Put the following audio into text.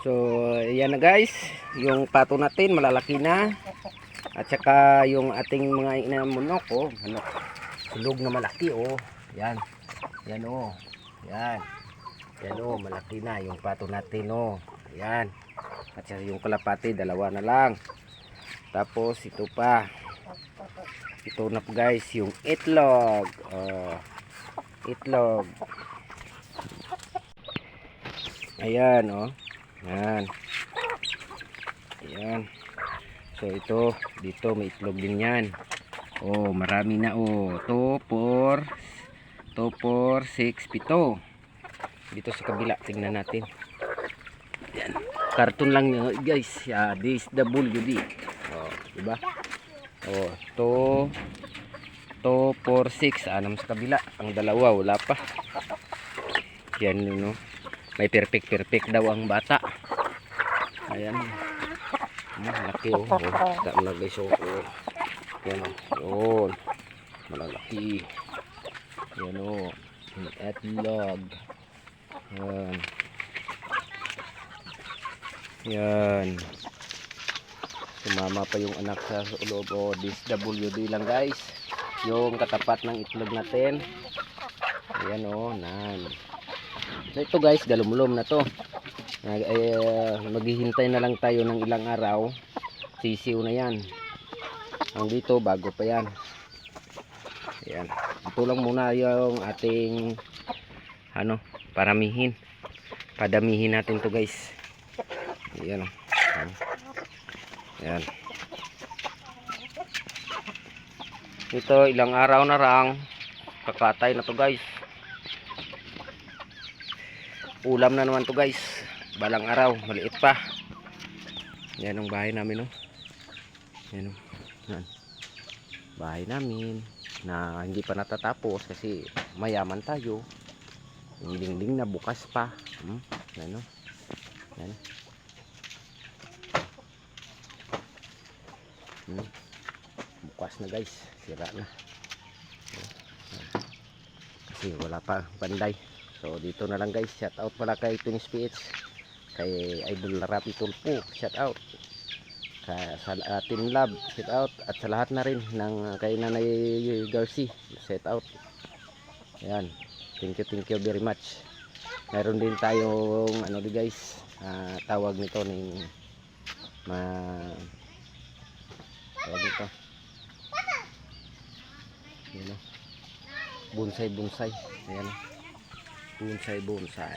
So, yan na guys. Yung pato natin, malalaki na. At saka yung ating mga inamunok, oh. Manok. Sulog na malaki, oh. Yan. Yan, oh. Yan. Yan, oh. Malaki na yung pato natin, oh. Yan. At saka yung kalapati, dalawa na lang. Tapos, ito pa. Ito na po guys, yung itlog. Oh. Itlog. Ayan, oh. Yan. Ayan. So ito, dito may itlog din yan. Oh, marami na oh. 2, 4, 2, 4, 6, 7. Dito sa kabila, tingnan natin. Yan. Karton lang yun, guys. Yeah, this WD. Oh, diba? Oh, 2, 2, 4, 6. Anam sa kabila. Ang dalawa, wala pa. Yan yun, no? May perfect perfect daw ang bata. Ayan. Malaki oh. oh. Mo na guys oh. oh. Yan oh. Yun. Malalaki. Yan oh. Etlog. Yan. Yan. Sumama pa yung anak sa loob. Oh, this WD lang guys. Yung katapat ng itlog natin. Ayan oh. Nan. So ito guys, galumlum na to. Nag, eh, maghihintay na lang tayo ng ilang araw. Sisiw na yan. Ang dito, bago pa yan. Ayan. Ito lang muna yung ating ano, paramihin. Padamihin natin to guys. Ayan. oh. Ayan. Ito, ilang araw na lang. Kakatay na to guys ulam na naman to guys. Balang araw maliit pa. Yan ang bahay namin no? Yan o yan. bahay namin na hindi pa natatapos kasi mayaman tayo. Yung dingding na bukas pa. Hmm? yan o yan. Hmm. bukas na guys. Sira na. Kasi wala pa banday So dito na lang guys, shout out pala kay Twins PH, kay Idol Rapi Tulpo, shout out. Sa, sa uh, Team Lab, shout out at sa lahat na rin ng kay Nanay Garci, shout out. Ayan. Thank you, thank you very much. Meron din tayong ano di guys, ah, tawag nito ng ma tawag nito. Yan o. Bonsai bonsai. Ayan o ปูนใส่โบนใส่